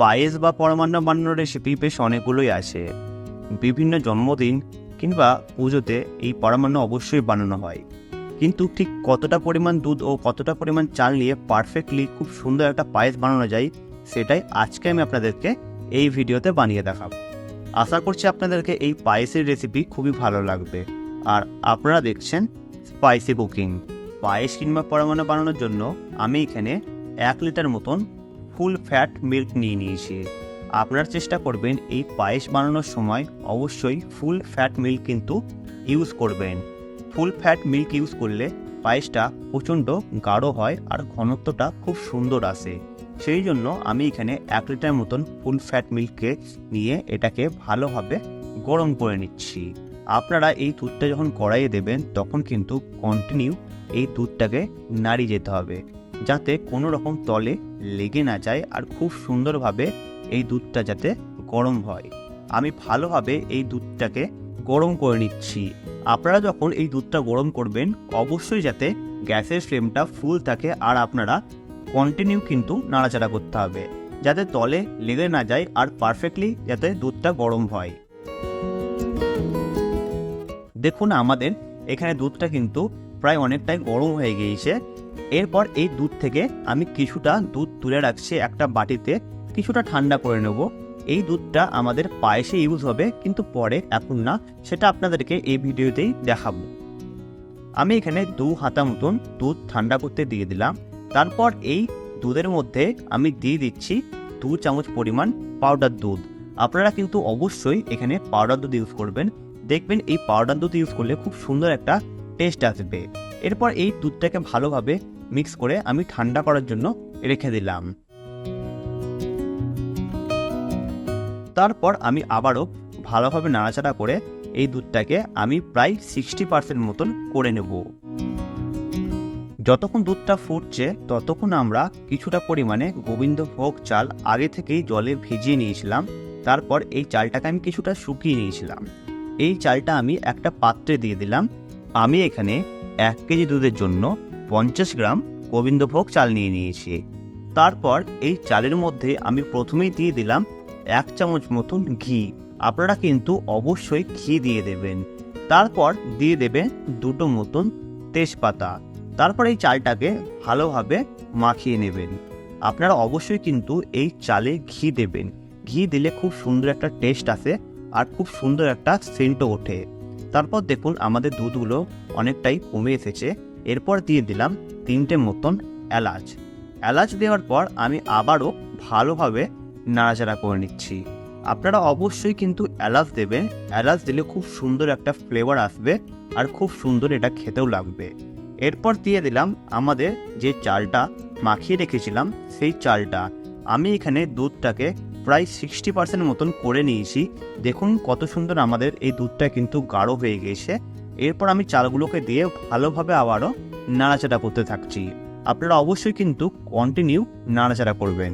পায়েস বা পরমান্ন বানানোর রেসিপি বেশ অনেকগুলোই আছে। বিভিন্ন জন্মদিন কিংবা পুজোতে এই পরমান্ন অবশ্যই বানানো হয়। কিন্তু ঠিক কতটা পরিমাণ দুধ ও কতটা পরিমাণ চাল নিয়ে পারফেক্টলি খুব সুন্দর একটা পায়েস বানানো যায়, সেটাই আজকে আমি আপনাদেরকে এই ভিডিওতে বানিয়ে দেখাব। আশা করছি আপনাদেরকে এই পায়েসের রেসিপি খুবই ভালো লাগবে। আর আপনারা দেখছেন স্পাইসি কুকিং পায়েস কিংবা পরমান্ন বানানোর জন্য আমি এখানে এক লিটার মতন ফুল ফ্যাট মিল্ক নিয়ে নিয়েছি। আপনারা চেষ্টা করবেন এই পায়েস বানানোর সময় অবশ্যই ফুল ফ্যাট মিল্ক কিন্তু ইউজ করবেন। ফুল ফ্যাট মিল্ক ইউজ করলে পায়েসটা প্রচণ্ড গাঢ় হয় আর ঘনত্বটা খুব সুন্দর আসে। সেই জন্য আমি এখানে এক লিটার মতন ফুল ফ্যাট মিল্ককে নিয়ে এটাকে ভালোভাবে গরম করে নিচ্ছি। আপনারা এই দুধটা যখন কড়াইয়ে দেবেন তখন কিন্তু কন্টিনিউ এই দুধটাকে নাড়িয়ে যেতে হবে। যাতে কোনো রকম তলে লেগে না যায় আর খুব সুন্দরভাবে এই দুধটা যাতে গরম হয়। আমি ভালোভাবে এই দুধটাকে গরম করে নিচ্ছি। আপনারা যখন এই দুধটা গরম করবেন, অবশ্যই যাতে গ্যাসের ফ্লেমটা ফুল থাকে আর আপনারা কন্টিনিউ কিন্তু নাড়াচাড়া করতে হবে, যাতে তলে লেগে না যায় আর পারফেক্টলি যাতে দুধটা গরম হয়। দেখুন আমাদের এখানে দুধটা কিন্তু প্রায় অনেকটাই গরম হয়ে গিয়েছে। এরপর এই দুধ থেকে আমি কিছুটা দুধ তুলে রাখছি একটা বাটিতে, কিছুটা ঠান্ডা করে নেব। এই দুধটা আমাদের পায়েসে ইউজ হবে, কিন্তু পরে এখন না, সেটা আপনাদেরকে এই ভিডিওতেই দেখাবো। আমি এখানে দু হাতা মতন দুধ ঠান্ডা করতে দিয়ে দিলাম। তারপর এই দুধের মধ্যে আমি দিয়ে দিচ্ছি দু চামচ পরিমাণ পাউডার দুধ। আপনারা কিন্তু অবশ্যই এখানে পাউডার দুধ ইউজ করবেন। দেখবেন এই পাউডার দুধ ইউজ করলে খুব সুন্দর একটা টেস্ট আসবে। এরপর এই দুধটাকে ভালোভাবে মিক্স করে আমি ঠান্ডা করার জন্য রেখে দিলাম। তারপর আমি আবারও ভালোভাবে নাড়াচাড়া করে এই দুধটাকে আমি প্রায় সিক্সটি পার্সেন্ট মতন করে নেব। যতক্ষণ দুধটা ফুটছে, ততক্ষণ আমরা কিছুটা পরিমাণে গোবিন্দভোগ চাল আগে থেকেই জলে ভিজিয়ে নিয়েছিলাম। তারপর এই চালটাকে আমি কিছুটা শুকিয়ে নিয়েছিলাম। এই চালটা আমি একটা পাত্রে দিয়ে দিলাম। আমি এখানে এক কেজি দুধের জন্য পঞ্চাশ গ্রাম গোবিন্দভোগ চাল নিয়ে নিয়েছি। তারপর এই চালের মধ্যে আমি প্রথমেই দিয়ে দিলাম এক চামচ মতন ঘি। আপনারা কিন্তু অবশ্যই ঘি দিয়ে দেবেন। তারপর দিয়ে দেবেন দুটো মতন তেজপাতা। তারপর এই চালটাকে ভালোভাবে মাখিয়ে নেবেন। আপনারা অবশ্যই কিন্তু এই চালে ঘি দেবেন। ঘি দিলে খুব সুন্দর একটা টেস্ট আসে আর খুব সুন্দর একটা সেন্টও ওঠে। তারপর দেখুন আমাদের দুধগুলো অনেকটাই কমে এসেছে। এরপর দিয়ে দিলাম তিনটে মতন এলাচ। এলাচ দেওয়ার পর আমি আবারও ভালোভাবে নাড়াচাড়া করে নিচ্ছি। আপনারা অবশ্যই কিন্তু এলাচ দেবেন। এলাচ দিলে খুব সুন্দর একটা ফ্লেভার আসবে আর খুব সুন্দর এটা খেতেও লাগবে। এরপর দিয়ে দিলাম আমাদের যে চালটা মাখিয়ে রেখেছিলাম সেই চালটা। আমি এখানে দুধটাকে প্রায় সিক্সটি পার্সেন্ট মতন করে নিয়েছি। দেখুন কত সুন্দর আমাদের এই দুধটা কিন্তু গাঢ় হয়ে গিয়েছে এরপর আমি চালগুলোকে দিয়ে ভালোভাবে আবারও নাড়াচাড়া করতে থাকছি। আপনারা অবশ্যই কিন্তু কন্টিনিউ নাড়াচাড়া করবেন।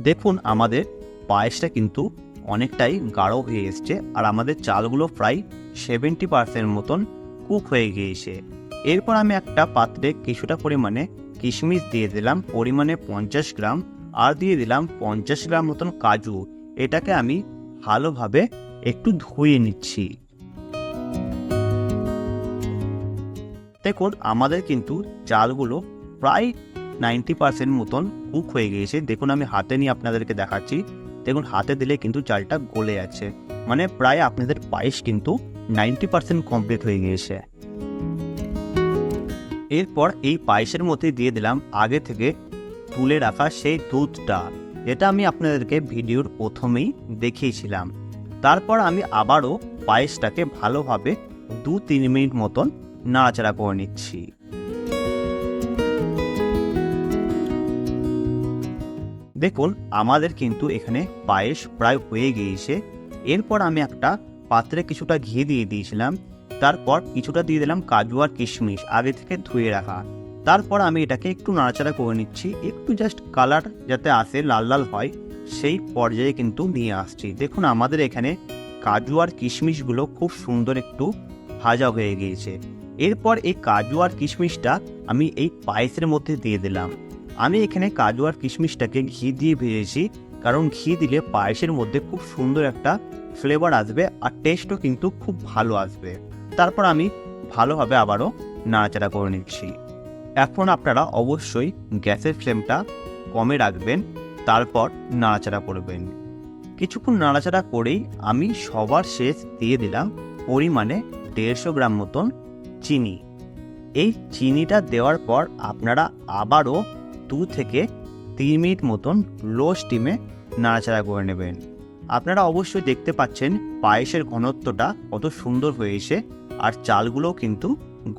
দেখুন, আমাদের পায়েসটা কিন্তু অনেকটাই গাঢ় হয়ে এসছে আর আমাদের চালগুলো প্রায় সেভেন্টি পার্সেন্ট মতন কুক হয়ে গিয়েছে। এরপর আমি একটা পাত্রে কিছুটা পরিমাণে কিশমিশ দিয়ে দিলাম পরিমাণে পঞ্চাশ গ্রাম আর দিয়ে দিলাম পঞ্চাশ গ্রাম মতন কাজু। এটাকে আমি ভালোভাবে একটু ধুয়ে নিচ্ছি। দেখুন, আমাদের কিন্তু চালগুলো প্রায় নাইনটি পার্সেন্ট মতন কুক হয়ে গিয়েছে। দেখুন, আমি হাতে নিয়ে আপনাদেরকে দেখাচ্ছি। দেখুন, হাতে দিলে কিন্তু চালটা গলে যাচ্ছে। মানে প্রায় আপনাদের পায়েস কিন্তু নাইনটি পার্সেন্ট কমপ্লিট হয়ে গিয়েছে। এরপর এই পায়েসের মধ্যে দিয়ে দিলাম আগে থেকে তুলে রাখা সেই দুধটা এটা আমি আপনাদেরকে ভিডিওর প্রথমেই দেখিয়েছিলাম। তারপর আমি আবারও পায়েসটাকে ভালোভাবে দু তিন মিনিট মতন নাড়াচাড়া করে নিচ্ছি। দেখুন, আমাদের কিন্তু এখানে পায়েস প্রায় হয়ে গিয়েছে। এরপর আমি একটা পাত্রে কিছুটা ঘি দিয়ে দিয়েছিলাম। তারপর কিছুটা দিয়ে দিলাম কাজু আর কিশমিশ আগে থেকে ধুয়ে রাখা। তারপর আমি এটাকে একটু নাড়াচাড়া করে নিচ্ছি। একটু জাস্ট কালার যাতে আসে, লাল লাল হয়, সেই পর্যায়ে কিন্তু নিয়ে আসছি। দেখুন, আমাদের এখানে কাজু আর কিশমিশগুলো খুব সুন্দর একটু ভাজা হয়ে গিয়েছে। এরপর এই কাজু আর কিশমিশটা আমি এই পায়েসের মধ্যে দিয়ে দিলাম। আমি এখানে কাজু আর কিশমিশটাকে ঘি দিয়ে ভেজেছি, কারণ ঘি দিলে পায়েসের মধ্যে খুব সুন্দর একটা ফ্লেভার আসবে আর টেস্টও কিন্তু খুব ভালো আসবে। তারপর আমি ভালোভাবে আবারও নাড়াচাড়া করে নিচ্ছি। এখন আপনারা অবশ্যই গ্যাসের ফ্লেমটা কমে রাখবেন, তারপর নাড়াচাড়া করবেন। কিছুক্ষণ নাড়াচাড়া করেই আমি সবার শেষ দিয়ে দিলাম পরিমাণে দেড়শো গ্রাম মতন চিনি। এই চিনিটা দেওয়ার পর আপনারা আবারও দু থেকে তিন মিনিট মতন লো স্টিমে নাড়াচাড়া করে নেবেন। আপনারা অবশ্যই দেখতে পাচ্ছেন পায়েসের ঘনত্বটা কত সুন্দর হয়েছে আর চালগুলোও কিন্তু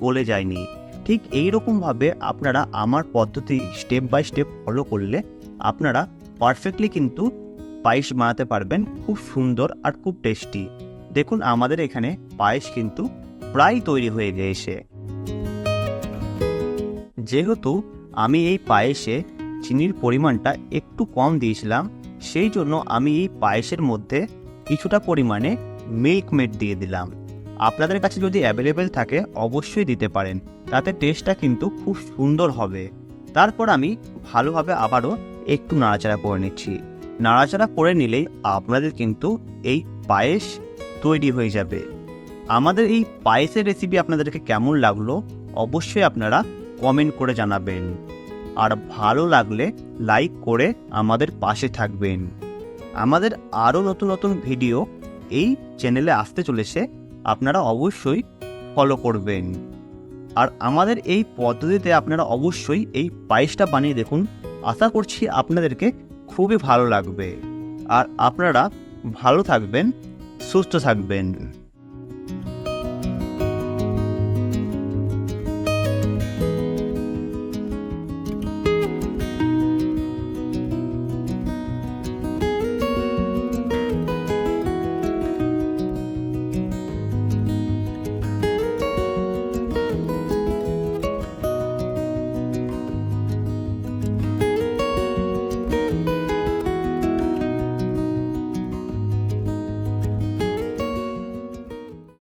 গলে যায়নি। ঠিক এই রকমভাবে আপনারা আমার পদ্ধতি স্টেপ বাই স্টেপ ফলো করলে আপনারা পারফেক্টলি কিন্তু পায়েস বানাতে পারবেন, খুব সুন্দর আর খুব টেস্টি দেখুন আমাদের এখানে পায়েস কিন্তু প্রায় তৈরি হয়ে গিয়েছে। যেহেতু আমি এই পায়েসে চিনির পরিমাণটা একটু কম দিয়েছিলাম, সেই জন্য আমি এই পায়েসের মধ্যে কিছুটা পরিমাণে মিল্ক মেড দিয়ে দিলাম। আপনাদের কাছে যদি অ্যাভেলেবেল থাকে, অবশ্যই দিতে পারেন। তাতে টেস্টটা কিন্তু খুব সুন্দর হবে। তারপর আমি ভালোভাবে আবারও একটু নাড়াচাড়া করে নিচ্ছি। নাড়াচাড়া করে নিলেই আপনাদের কিন্তু এই পায়েস তৈরি হয়ে যাবে। আমাদের এই পায়েসের রেসিপি আপনাদেরকে কেমন লাগল, অবশ্যই আপনারা কমেন্ট করে জানাবেন। আর ভালো লাগলে লাইক করে আমাদের পাশে থাকবেন। আমাদের আরও নতুন নতুন ভিডিও এই চ্যানেলে আসতে চলেছে, আপনারা অবশ্যই ফলো করবেন। আর আমাদের এই পদ্ধতিতে আপনারা অবশ্যই এই পায়েসটা বানিয়ে দেখুন, আশা করছি আপনাদেরকে খুবই ভালো লাগবে। আর আপনারা ভালো থাকবেন, সুস্থ থাকবেন।